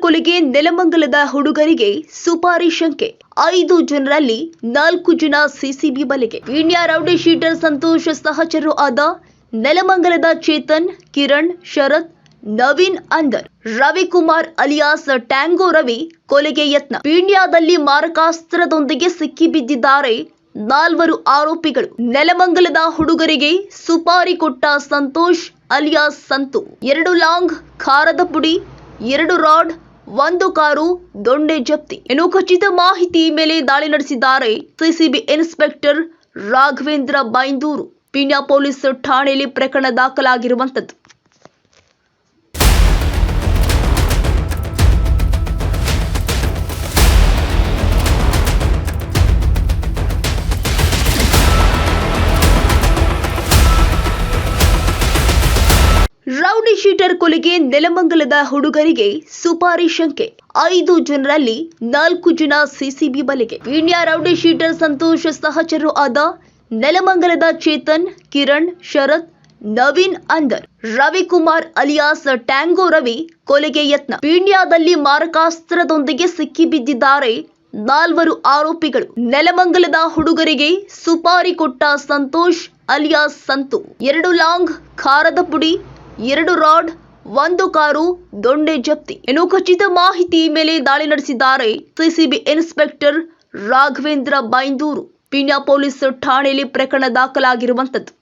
ಕೊಲೆಗೆ ನೆಲಮಂಗಲದ ಹುಡುಗರಿಗೆ ಸುಪಾರಿ ಶಂಕೆ. ಐದು ಜನರಲ್ಲಿ ನಾಲ್ಕು ಜನ ಸಿಸಿಬಿ ಬಲೆಗೆ. ಇಂಡಿಯಾ ರೌಡಿ ಶೀಟರ್ ಸಂತೋಷ ಸಹಚರು ಆದ ನೆಲಮಂಗಲದ ಚೇತನ್, ಕಿರಣ್, ಶರತ್, ನವೀನ್, ಅಂದರ್. ರವಿಕುಮಾರ್ ಅಲಿಯಾಸ್, ಟ್ಯಾಂಗೋ ರವಿ ಕೊಲೆಗೆ ಯತ್ನ. ಇಂಡಿಯಾದಲ್ಲಿ ಮಾರಕಾಸ್ತ್ರದೊಂದಿಗೆ ಸಿಕ್ಕಿಬಿದ್ದಿದ್ದಾರೆ ನಾಲ್ವರು ಆರೋಪಿಗಳು. ನೆಲಮಂಗಲದ ಹುಡುಗರಿಗೆ ಸುಪಾರಿ ಕೊಟ್ಟ ಸಂತೋಷ್ ಅಲಿಯಾಸ್ ಸಂತು. ಎರಡು ಲಾಂಗ್, ಖಾರದ ಪುಡಿ ಎರಡು ರಾಡ್, ಒಂದು ಕಾರು, ದೊಂಡೆ ಜಪ್ತಿ. ಇನ್ನು ಖಚಿತ ಮಾಹಿತಿ ಮೇಲೆ ದಾಳಿ ನಡೆಸಿದ್ದಾರೆ CCB inspector Raghavendra Byndoor Peenya police ಠಾಣೆಯಲ್ಲಿ ಪ್ರಕರಣ ದಾಖಲಾಗಿರುವಂತದ್ದು ರೌಡಿ ಶೀಟರ್ ಕೊಲೆಗೆ ನೆಲಮಂಗಲದ ಹುಡುಗರಿಗೆ ಸುಪಾರಿ ಶಂಕೆ. ಐದು ಜನರಲ್ಲಿ ನಾಲ್ಕು ಜನ ಸಿಸಿಬಿ ಬಲೆಗೆ. ಇಂಡಿಯಾ ರೌಡಿ ಶೀಟರ್ ಸಂತೋಷ ಸಹಚರು ಆದ ನೆಲಮಂಗಲದ ಚೇತನ್, ಕಿರಣ್, ಶರತ್, ನವೀನ್, ಅಂದರ್. ರವಿಕುಮಾರ್ ಅಲಿಯಾಸ್, ಟ್ಯಾಂಗೋ ರವಿ ಕೊಲೆಗೆ ಯತ್ನ. ಪೀಣ್ಯದಲ್ಲಿ ಮಾರಕಾಸ್ತ್ರದೊಂದಿಗೆ ಸಿಕ್ಕಿಬಿದ್ದಿದ್ದಾರೆ ನಾಲ್ವರು ಆರೋಪಿಗಳು. ನೆಲಮಂಗಲದ ಹುಡುಗರಿಗೆ ಸುಪಾರಿ ಕೊಟ್ಟ ಸಂತೋಷ್ ಅಲಿಯಾಸ್ ಸಂತು. ಎರಡು ಲಾಂಗ್, ಖಾರದ ಪುಡಿ ಎರಡು ರಾಡ್, ಒಂದು ಕಾರು, ದೊಂಡೆ ಜಪ್ತಿ. ಇನ್ನು ಖಚಿತ ಮಾಹಿತಿ ಮೇಲೆ ದಾಳಿ ನಡೆಸಿದ್ದಾರೆ CCB inspector Raghavendra Byndoor Peenya police ಠಾಣೆಯಲ್ಲಿ ಪ್ರಕರಣ ದಾಖಲಾಗಿರುವಂತದ್ದು